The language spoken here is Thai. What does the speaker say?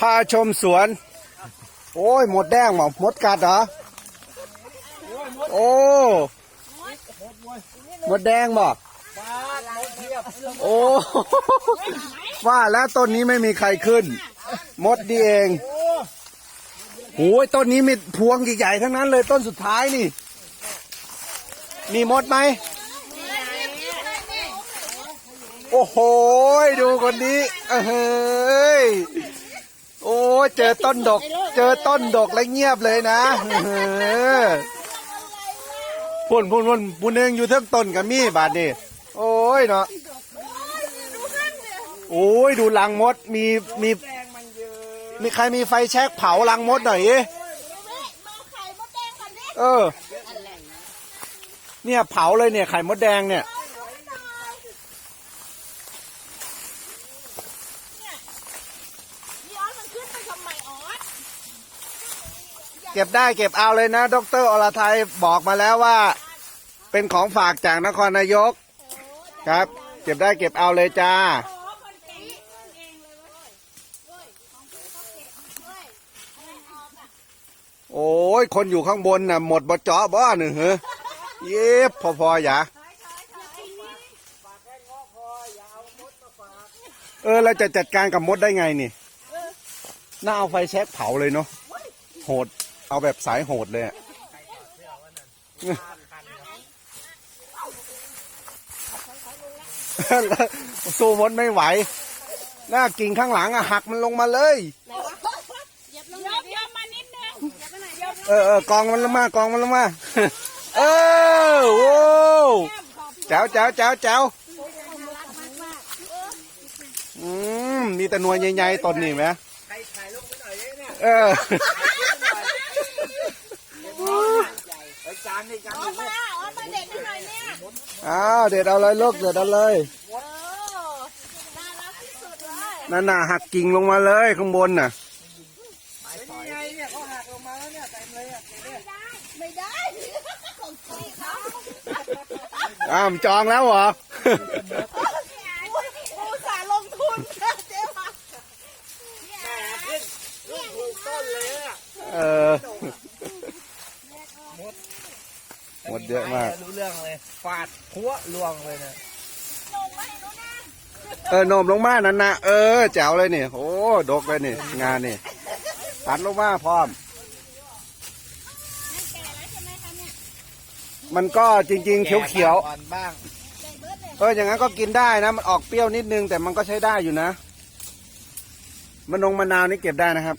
พาชมสวน โอ้ยหมดแดงหรอหมดกัดเหรอ โอ้หมดแดงบอกโอ้ว่าแล้วต้นนี้ไม่มีใครขึ้น มดดีเองโอ้ยต้นนี้มีพวงใหญ่ๆทั้งนั้นเลยต้นสุดท้ายนี่ มีมดไหมโอ้โห ดูคนนี้เอ้ยโอ้ ยเจอต้นดก เจอต้นดกแล้วเงียบเลยนะเออพุ่นพุ่นพุ่นพุ่นเองอยู่เทิงต้นกับมี่บาทนี่โอ้ยเนาะโอ้ยดูลังมดมีมีมีใครมีไฟแช็กเผาลังมดหน่อยดิเออ เนี่ยเผาเลยเนี่ยไข่มดแดงเนี่ย นี่ออสมันขึ้นไปทำไมออส เก็บได้เก็บเอาเลยนะ ดรอรไทยบอกมาแล้วว่า เป็นของฝากจากนครนายก ครับ เก็บได้เก็บเอาเลยจ้า โอ้ย คนอยู่ข้างบนน่ะ หมดบ่เจาะบ่หนึ่งเหรอเย็บพอพอๆอย่าเออเราจะจัดการกับมดได้ไงนี่ น่าเอาไฟแช็กเผาเลยเนาะโหด เอาแบบสายโหดเลยอะสู้มดไม่ไหว หน้ากิ่งข้างหลังอะหักมันลงมาเลยเดี๋ยวเดี๋ยวมานิดนึงเดี๋ยวไปไหนเดี๋ยวเออเออกองมันลงมากองมันลงมา เออโว้วแจ๋วแจ๋วแจ๋วแจ๋วอืมมีแต่หนวยใหญ่ๆต้นนี่ไหมเออ ออสมาออสมาเด็กให้หน่อยเนี่ยอ้าวเด็ดเอาเลยลูกเด็ดเอาเลยโอ้น่ารักที่สุดเลยนั่นน่ะหักกิ่งลงมาเลยข้างบนน่ะไม่ได้ของพี่เขาอ้าวจองแล้วเหรออุตส่าห์ลงทุนเจ๊มา เออหมด เยอะมาก รู้เรื่องเลยฟาดพัวลวงเลยนะลงมาให้ดูนะเออโนมลงมานั่นนะเออแจ๋วเลยนี่โอ้ดกเลยนี่งานนี่ตัดลงมาพร้อมแก่แล้วใช่ไหมคะเนี่ยมันก็จริงๆ เขียวอ่อนบ้างแก่เบิร์ดเลยๆเอออย่างนั้นก็กินได้นะ มันออกเปรี้ยวนิดนึงแต่มันก็ใช้ได้อยู่นะมันนงมะนาวนี่เก็บได้นะครับ